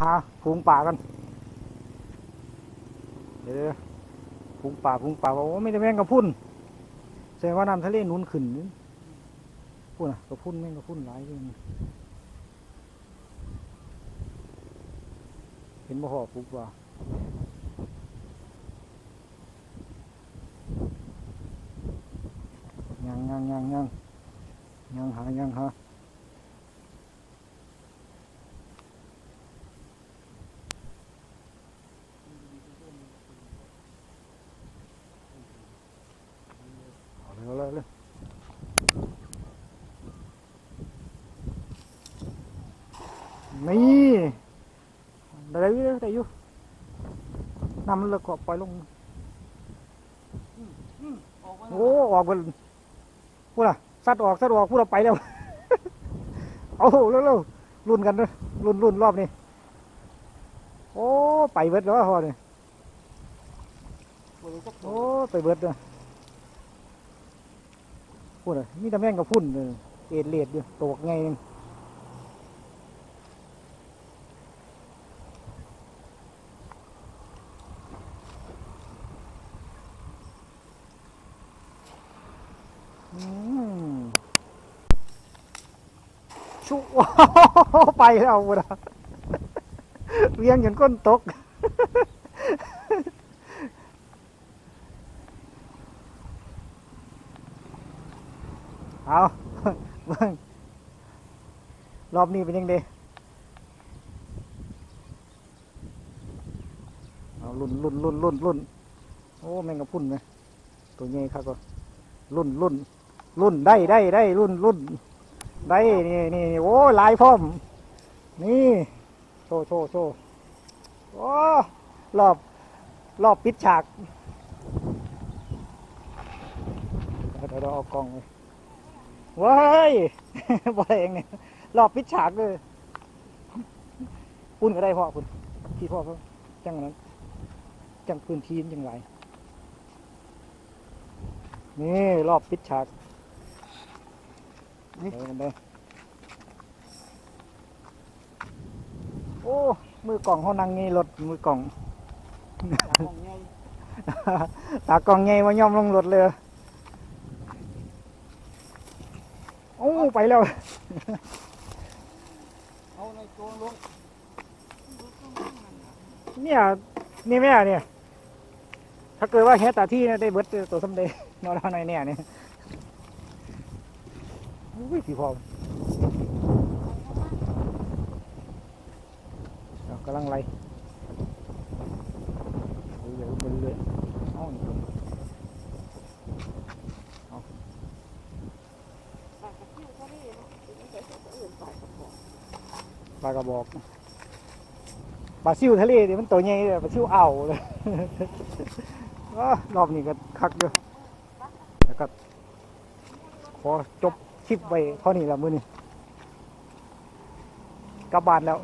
หาพุงป่ากันเดี๋ยวพุงป่าพุงป่าบอกว่าไม่ได้แม่งกระพุ่นแสดงว่าน้ำทะเลนุ่นขึ้นนี่พุ่นอะกระพุ่นแม่งกระพุ่นหลายเลยเห็นบ่หอปุกว่ายังยังยังยังยังหายังหาเอาเลยเอาเลยเอาเลย นี่ได้อยู่ได้อยู่นำมันเลยก็ปล่อยลงโอ้ออกไปพูดอะสัดออกสัดออกพูดเราไปแล้วเอาเร็วเร็วๆรุ่นกันเลยรุ่นรุ่นรอบนี้โอ้ไปเบิดแล้วพอเนี่ยโอ้ไปเบิดเลยพูดอะมีต่แม่งกับพุ่นเลยเอ็ดเลดอยู่ตกไงนึง ชุไปแล้วพูดอะเวียงจนก้นตก เอาเบิ่งรอบนี้เป็นยังไงเอารุ่นรุ่นรุ่นรุ่นรุ่นโอ้ แมงกะพรุนไหมตัวใหญ่ครับก็รุ่นรุ่น รุ่นได้ได้ได้รุ่นรุ่นได้นี่นี่โอ้ลายพร้อม นี่โชว์โชว์โชว์โอ้รอบรอบปิดฉากเดี๋ยวเดี๋ยวเอากล้องเลยว้ายบ่ได้เองเนี่ยรอบปิดฉากเลยปุ่นก็ได้พ่อปุ่นที่พ่อเพิ่งจังนั้นจังพื้นที่จังไรนี่รอบปิดฉาก เดี๋ยวกันเด้อโอ้ มือกล่องเขานั่งนี่รถมือกล่อง ตากล่องใหญ่มาย่อมลงรถเลย โอ้ ไปแล้ว เอาในโจลงเนี่ย นี่แม่เนี่ย ถ้าเกิดว่าแฮตาที่เนี่ยได้เบิดตัวสำเด็จนอนในเนี่ยเนี่ย อุ้ยพี่พอเอากำลังไล่เรื่อยๆไปเรื่อยๆเอานี่ปลากระทิวทะเลเนาะเป็นภาษาอื่นปลากระบอกปลากระบอกปลาซิวทะเลเนี่ยมันตัวใหญ่เลยปลาซิวอ่าวเลยรอบนี้ก็คักเด้อแล้วก็ขอจบ คลิปไว้เท่านี้แล้วมื้อนี้กลับบ้านแล้ว